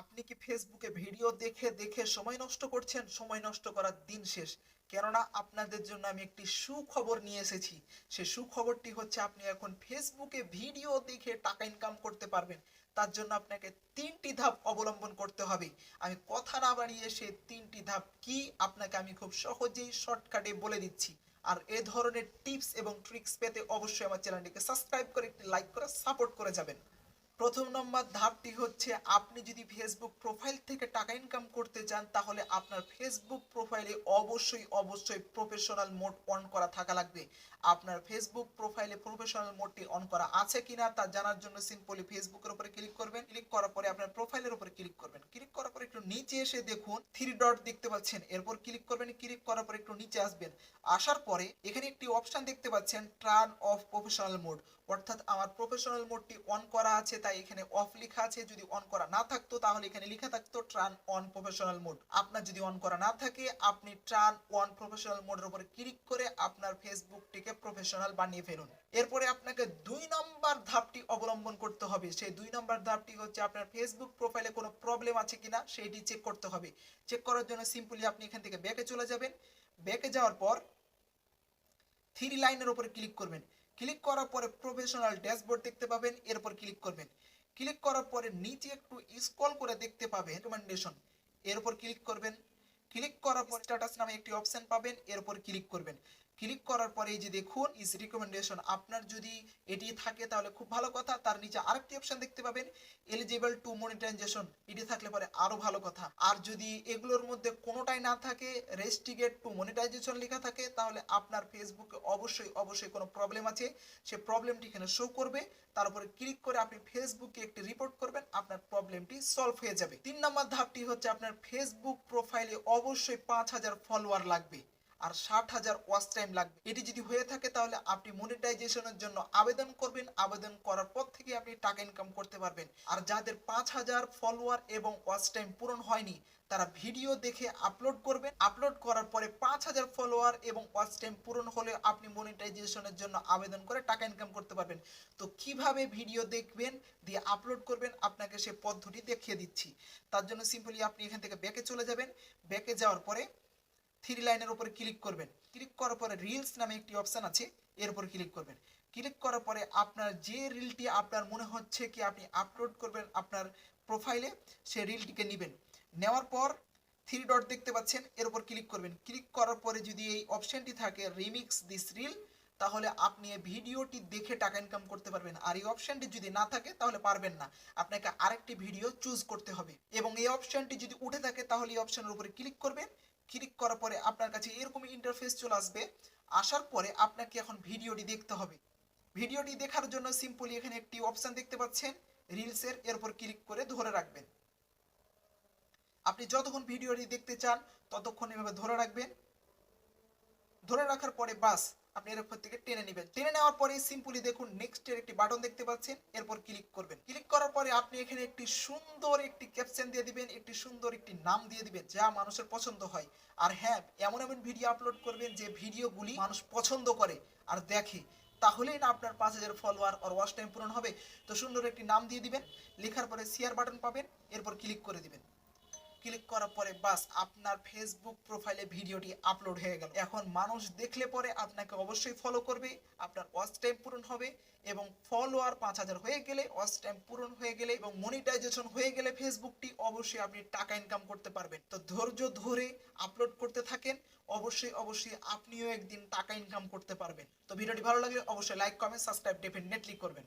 আপনি কি ফেসবুকে ভিডিও দেখে দেখে সময় নষ্ট করছেন? সময় নষ্ট করার দিন শেষ। কেননা আপনাদের জন্য আমি একটি সুখবর নিয়ে এসেছি। সে সুখবরটি হচ্ছে আপনি এখন ফেসবুকে ভিডিও দেখে টাকা ইনকাম করতে পারবেন। তার জন্য আপনাকে তিনটি ধাপ অবলম্বন করতে হবে। আমি কথা না বাড়িয়ে সে তিনটি ধাপ কি আপনাকে আমি খুব সহজেই শর্টকাটে বলে দিচ্ছি। আর এ ধরনের টিপস এবং ট্রিক্স পেতে অবশ্যই আমার চ্যানেলটিকে সাবস্ক্রাইব করে, একটি লাইক করে, সাপোর্ট করে যাবেন। প্রথম নম্বর ধাপটি হচ্ছে আপনি যদি ফেসবুক প্রোফাইল থেকে টাকা ইনকাম করতে চান, তাহলে আপনার ফেসবুক প্রোফাইলে অবশ্যই অবশ্যই প্রফেশনাল মোড অন করা থাকা লাগবে। আপনার ফেসবুক প্রোফাইলে প্রফেশনাল মোডটি অন করা আছে কিনা, তা জানার জন্য সিম্পলি ফেসবুকের উপরে ক্লিক করবেন। ক্লিক করার পরে আপনার প্রোফাইলের উপরে ক্লিক করবেন। ক্লিক করার পরে একটু নিচে এসে দেখুন থ্রি ডট দেখতে পাচ্ছেন। এরপর ক্লিক করবেন ক্লিক করার পরে একটু নিচে আসবেন। আসার পরে এখানে একটি অপশন দেখতে পাচ্ছেন টার্ন অফ প্রফেশনাল মোড অর্থাৎ আমার প্রফেশনাল মোডটি অন করা আছে তাই এখানে অফ লেখা আছে, যদি অন করা না থাকতো তাহলে এখানে লেখা থাকতো টার্ন অন প্রফেশনাল মোড আপনার যদি অন করা না থাকে, আপনি টার্ন অন প্রফেশনাল মোডের উপরে ক্লিক করে আপনার ফেসবুকটিকে প্রফেশনাল বানিয়ে ফেলুন। এরপরে আপনাকে দুই নম্বর ধাপটি অবলম্বন করতে হবে। সেই দুই নম্বর ধাপটি হচ্ছে আপনার ফেসবুক প্রোফাইলে কোনো প্রবলেম আছে কিনা সেইটি চেক করতে হবে। চেক করার জন্য সিম্পলি আপনি এখান থেকে ব্যাকে চলে যাবেন। ব্যাকে যাওয়ার পর থ্রি লাইনের উপরে ক্লিক করবেন। ক্লিক করার পরে প্রফেশনাল ড্যাশবোর্ড দেখতে পাবেন, এরপর ক্লিক করবেন। ক্লিক করার পরে নিচে একটু স্ক্রল করে দেখতে পাবেন রিকমেন্ডেশন এর উপর ক্লিক করবেন। ক্লিক করার পর স্ট্যাটাস নামে একটি অপশন পাবেন, এরপর ক্লিক করবেন। ক্লিক করার পরে এই যে দেখুন ইজ রিকমেন্ডেশন আপনার যদি এটি থাকে তাহলে খুব ভালো কথা। তার নিচে আরেকটি অপশন দেখতে পাবেন এলিজিবল টু মনিটাইজেশন এটি থাকলে পরে আরও ভালো কথা। আর যদি এগুলোর মধ্যে কোনোটাই না থাকে রেস্টিগেট টু মনিটাইজেশন লেখা থাকে, তাহলে আপনার ফেসবুকে অবশ্যই অবশ্যই কোনো প্রবলেম আছে। সে প্রবলেমটি এখানে শো করবে। তার উপরে ক্লিক করে আপনি ফেসবুকে একটি রিপোর্ট করবেন, আপনার প্রবলেমটি সলভ হয়ে যাবে। তিন নম্বর ধাপটি হচ্ছে আপনার ফেসবুক প্রোফাইলে অবশ্যই পাঁচ হাজার ফলোয়ার লাগবে। আর ষাট হাজার ওয়াচ টাইম লাগবে। এটি যদি হয়ে থাকে তাহলে আপনি মনিটাইজেশনের জন্য আবেদন করবেন। আবেদন করার পর থেকে আপনি টাকা ইনকাম করতে পারবেন। আর যাদের পাঁচ হাজার ফলোয়ার এবং ওয়াচ টাইম পূরণ হয়নি, তারা ভিডিও দেখে আপলোড করবেন। আপলোড করার পরে পাঁচ হাজার ফলোয়ার এবং ওয়াচ টাইম পূরণ হলে আপনি মনিটাইজেশনের জন্য আবেদন করে টাকা ইনকাম করতে পারবেন। তো কীভাবে ভিডিও দেখবেন, দিয়ে আপলোড করবেন, আপনাকে সে পদ্ধতি দেখিয়ে দিচ্ছি। তার জন্য সিম্পলি আপনি এখান থেকে ব্যাকে চলে যাবেন। ব্যাকে যাওয়ার পরে থ্রি লাইনের উপরে ক্লিক করবেন। ক্লিক করার পরে রিলস নামে একটি অপশান আছে, এর উপর ক্লিক করবেন। ক্লিক করার পরে আপনার যে রিলটি আপনার মনে হচ্ছে কি আপনি আপলোড করবেন আপনার প্রোফাইলে সেই রিলটিকে নেবেন। নেওয়ার পর থ্রি ডট দেখতে পাচ্ছেন, এর উপর ক্লিক করবেন। ক্লিক করার পরে যদি এই অপশনটি থাকে রিমিক্স দিস রিল তাহলে আপনি এই ভিডিওটি দেখে টাকা ইনকাম করতে পারবেন। আর এই অপশনটি যদি না থাকে, তাহলে পারবেন না। আপনাকে আরেকটি ভিডিও চুজ করতে হবে। এবং এই অপশনটি যদি উঠে থাকে, তাহলে এই অপশানের উপরে ক্লিক করবেন। ক্লিক করার পরে আপনার কাছে এরকম ইন্টারফেস চলে আসবে। আসার পরে আপনাকে এখন ভিডিওটি দেখতে হবে। ভিডিওটি দেখার জন্য সিম্পলি এখানে একটি অপশন দেখতে পাচ্ছেন রিলসের এর উপর ক্লিক করে ধরে রাখবেন। আপনি যতক্ষণ ভিডিওটি দেখতে চান, ততক্ষণ এভাবে ধরে রাখবেন। ধরে রাখার পরে বাস আপনি এর উপর থেকে টেনে নেবেন। টেনে নেওয়ার পরে সিম্পলি দেখুন নেক্সট এর একটি বাটন দেখতে পাচ্ছেন, এরপর ক্লিক করবেন। ক্লিক করার পরে আপনি এখানে একটি সুন্দর একটি ক্যাপশন দিয়ে দিবেন, একটি সুন্দর একটি নাম দিয়ে দিবেন যা মানুষের পছন্দ হয়। আর হ্যাঁ এমন এমন ভিডিও আপলোড করবেন যে ভিডিওগুলি মানুষ পছন্দ করে আর দেখে। তাহলেই না আপনার পাঁচ হাজার ফলোয়ার আর ওয়াচ টাইম পূরণ হবে। তো সুন্দর একটি নাম দিয়ে দিবেন, লেখার পরে শেয়ার বাটন পাবেন, এরপর ক্লিক করে দিবেন। ক্লিক করার পরে বাস আপনার ফেসবুক প্রোফাইলে ভিডিওটি আপলোড হয়ে গেল। এখন মানুষ দেখলে পরে আপনাকে অবশ্যই ফলো করবে, আপনার ওয়াচ টাইম পূরণ হবে এবং ফলোয়ার পাঁচ হাজার হয়ে গেলে ওয়াচ টাইম পূরণ হয়ে গেলে এবং মনিটাইজেশন হয়ে গেলে ফেসবুকটি অবশ্যই আপনি টাকা ইনকাম করতে পারবেন। তো ধৈর্য ধরে আপলোড করতে থাকেন, অবশ্যই অবশ্যই আপনিও একদিন টাকা ইনকাম করতে পারবেন। তো ভিডিওটি ভালো লাগলে অবশ্যই লাইক কমেন্ট সাবস্ক্রাইব ডেফিনেটলি করবেন।